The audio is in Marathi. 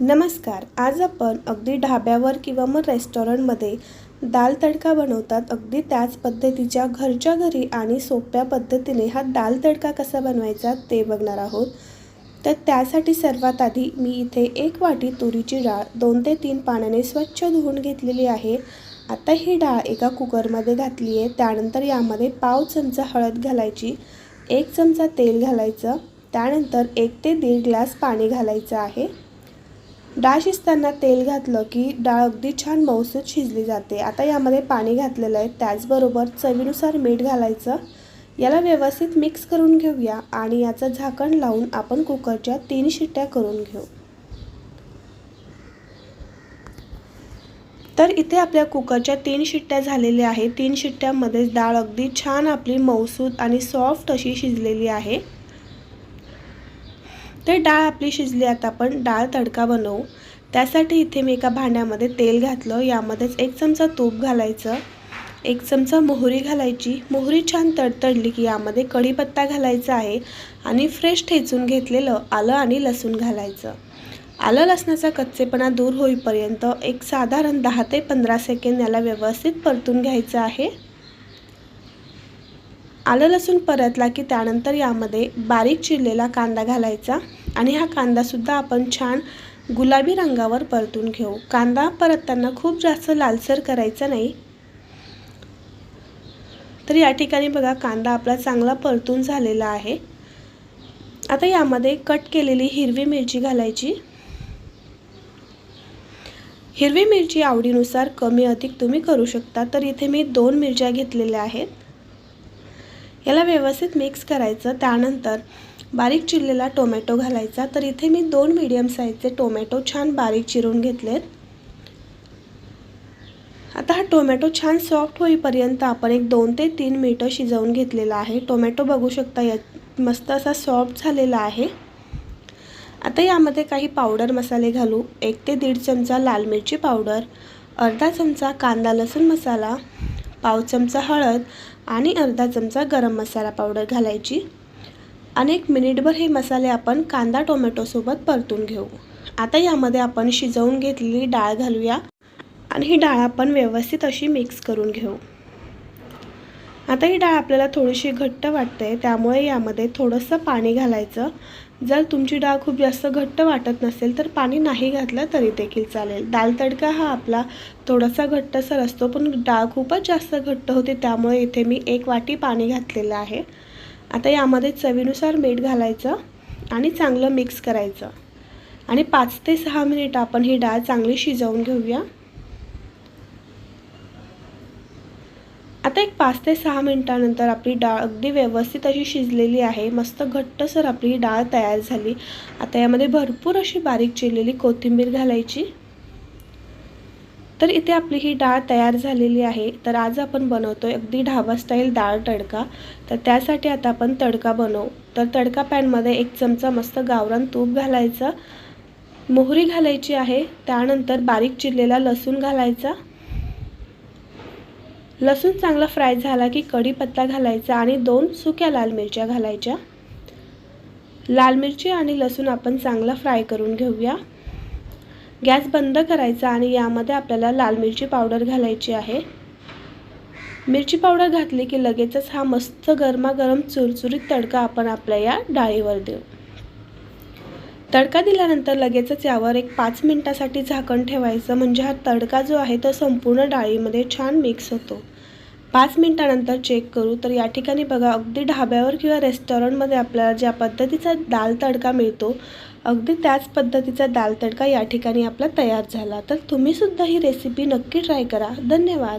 नमस्कार आज आपण अगदी ढाब्यावर किंवा मग रेस्टॉरंटमध्ये दाल तडका बनवतात. अगदी त्याच पद्धतीच्या घरच्या घरी आणि सोप्या पद्धतीने हा दाल तडका कसा बनवायचा ते बघणार आहोत. तर त्यासाठी सर्वात आधी मी इथे एक वाटी तुरीची डाळ दोन ते तीन पाण्याने स्वच्छ धुवून घेतलेली आहे. आता ही डाळ एका कुकरमध्ये घातली आहे. त्यानंतर यामध्ये पाव चमचा हळद घालायची एक चमचा तेल घालायचं त्यानंतर एक ते दीड ग्लास पाणी घालायचं आहे. डाळ शिजताना तेल घातलं की डाळ अगदी छान मऊसूत शिजली जाते. आता यामध्ये पाणी घातलेलं आहे. त्याचबरोबर चवीनुसार मीठ घालायचं. याला व्यवस्थित मिक्स करून घेऊया आणि याचं झाकण लावून आपण कुकरच्या तीन शिट्ट्या करून घेऊ. तर इथे आपल्या कुकरच्या तीन शिट्ट्या झालेल्या आहेत. तीन शिट्ट्यामध्येच डाळ अगदी छान आपली मऊसूत आणि सॉफ्ट अशी शिजलेली आहे. तर डाळ आपली शिजली आता आपण डाळ तडका बनवू. त्यासाठी इथे मी एका भांड्यामध्ये तेल घातलं. यामध्येच एक चमचा तूप घालायचं. एक चमचा मोहरी घालायची. मोहरी छान तडतडली की यामध्ये कढीपत्ता घालायचा आहे आणि फ्रेश ठेचून घेतलेलं आलं आणि लसूण घालायचं. आलं लसणाचा कच्चेपणा दूर होईपर्यंत एक साधारण दहा ते पंधरा सेकंद याला व्यवस्थित परतून घ्यायचं आहे. आलं लसूण परतला की त्यानंतर यामध्ये बारीक चिरलेला कांदा घालायचा. आणि हा कांदासुद्धा आपण छान गुलाबी रंगावर परतून घेऊ. कांदा परतताना खूप जास्त लालसर करायचा नाही. तर या ठिकाणी बघा कांदा आपला चांगला परतून झालेला आहे. आता यामध्ये कट केलेली हिरवी मिरची घालायची. हिरवी मिरची आवडीनुसार कमी अधिक तुम्ही करू शकता तर इथे मी दोन मिरच्या घेतलेल्या आहेत. याला व्यवस्थित मिक्स करायचं. त्यानंतर बारीक चिरलेला टोमॅटो घालायचा. तर इथे मी दोन मीडियम साईजचे टोमॅटो छान बारीक चिरून घेतलेत. आता हा टोमॅटो छान सॉफ्ट होईपर्यंत आपण एक दोन ते तीन मिनटं शिजवून घेतलेला आहे. टोमॅटो बघू शकता या मस्त असा सॉफ्ट झालेला आहे. आता यामध्ये काही पावडर मसाले घालू. एक ते दीड चमचा लाल मिरची पावडर अर्धा चमचा कांदा लसूण मसाला पाव चमचा हळद आणि अर्धा चमचा गरम मसाला पावडर घालायची. अनेक मिनिटभर हे मसाले आपण कांदा टोमॅटोसोबत परतून घेऊ. आता यामध्ये आपण शिजवून घेतलेली डाळ घालूया आणि ही डाळ आपण व्यवस्थित अशी मिक्स करून घेऊ. आता ही डाळ आपल्याला थोडीशी घट्ट वाटते त्यामुळे यामध्ये थोडंसं पाणी घालायचं. जर तुमची डाळ खूप जास्त घट्ट वाटत नसेल तर पाणी नाही घातलं तरी देखील चालेल. दाल तडका हा आपला थोडासा घट्टसर असतो पण डाळ खूपच जास्त घट्ट होते त्यामुळे इथे मी एक वाटी पाणी घातलेलं आहे. आता यामध्ये चवीनुसार मीठ घालायचं आणि चांगलं मिक्स करायचं. आणि पाच ते सहा मिनिट आपण ही डाळ चांगली शिजवून घेऊया. आता एक पाच ते सहा मिनटानंतर आपली डाळ अगदी व्यवस्थित अशी शिजलेली आहे. मस्त घट्टसर आपली डाळ तयार झाली. आता यामध्ये भरपूर अशी बारीक चिरलेली कोथिंबीर घालायची. तर इथे आपली ही डाळ तयार झालेली आहे. तर आज आपण बनवतो आहे अगदी ढाबा स्टाईल डाळ तडका. तर त्यासाठी आता आपण तडका बनवू. तर तडका पॅनमध्ये एक चमचा मस्त गावरान तूप घालायचं. मोहरी घालायची आहे. त्यानंतर बारीक चिरलेला लसूण घालायचा. लसूण चांगला फ्राय झाला की कढीपत्ता घालायचा आणि दोन सुक्या लाल मिरच्या घालायच्या. लाल मिरची आणि लसूण आपण चांगला फ्राय करून घेऊया. गॅस बंद करायचा आणि यामध्ये आपल्याला लाल मिरची पावडर घालायची आहे. मिरची पावडर घातली की लगेचच हा मस्त गरमागरम चुरचुरीत तडका आपण आपल्या या डाळीवर देऊ. तडका दिल्यानंतर लगेचच यावर एक पाच मिनटासाठी झाकण ठेवायचं. म्हणजे हा तडका जो आहे तो संपूर्ण डाळीमध्ये छान मिक्स होतो. पाच मिनटानंतर चेक करू. तर या ठिकाणी बघा अगदी ढाब्यावर किंवा रेस्टॉरंटमध्ये आपल्याला ज्या पद्धतीचा दाल तडका मिळतो अगदी त्याच पद्धतीचा दाल तडका या ठिकाणी आपला तयार झाला. तर तुम्हीसुद्धा ही रेसिपी नक्की ट्राय करा. धन्यवाद.